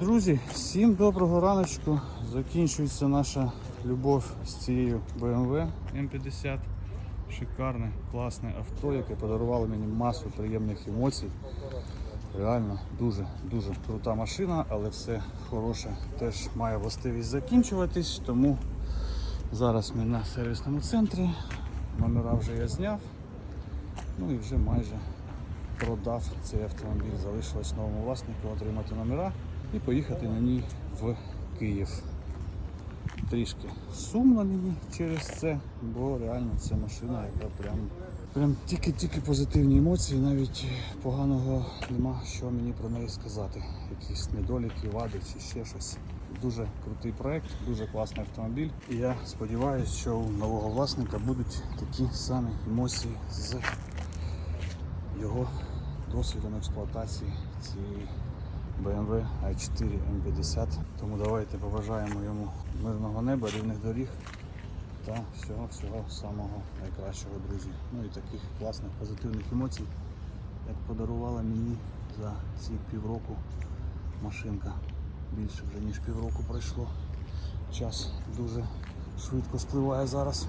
Друзі, всім доброго раночку. Закінчується наша любов з цією BMW М50. Шикарне, класне авто, яке подарувало мені масу приємних емоцій. Реально дуже дуже крута машина, але все хороше теж має властивість закінчуватись. Тому зараз ми на сервісному центрі. Номера вже я зняв. Ну і вже майже продав цей автомобіль. Залишилось новому власнику отримати номера і поїхати на ній в Київ. Трішки сумно мені через це, бо реально це машина, яка прям, прям тільки-тільки позитивні емоції, навіть поганого нема що мені про неї сказати. Якісь недоліки, вади чи ще щось. Дуже крутий проект, дуже класний автомобіль. І я сподіваюся, що у нового власника будуть такі самі емоції з його досвідом експлуатації цієї BMW i4 M50. Тому давайте побажаємо йому мирного неба, рівних доріг та всього всього самого найкращого, друзі. Ну і таких класних позитивних емоцій, як подарувала мені за ці півроку машинка. Більше вже ніж півроку пройшло. Час дуже швидко спливає зараз.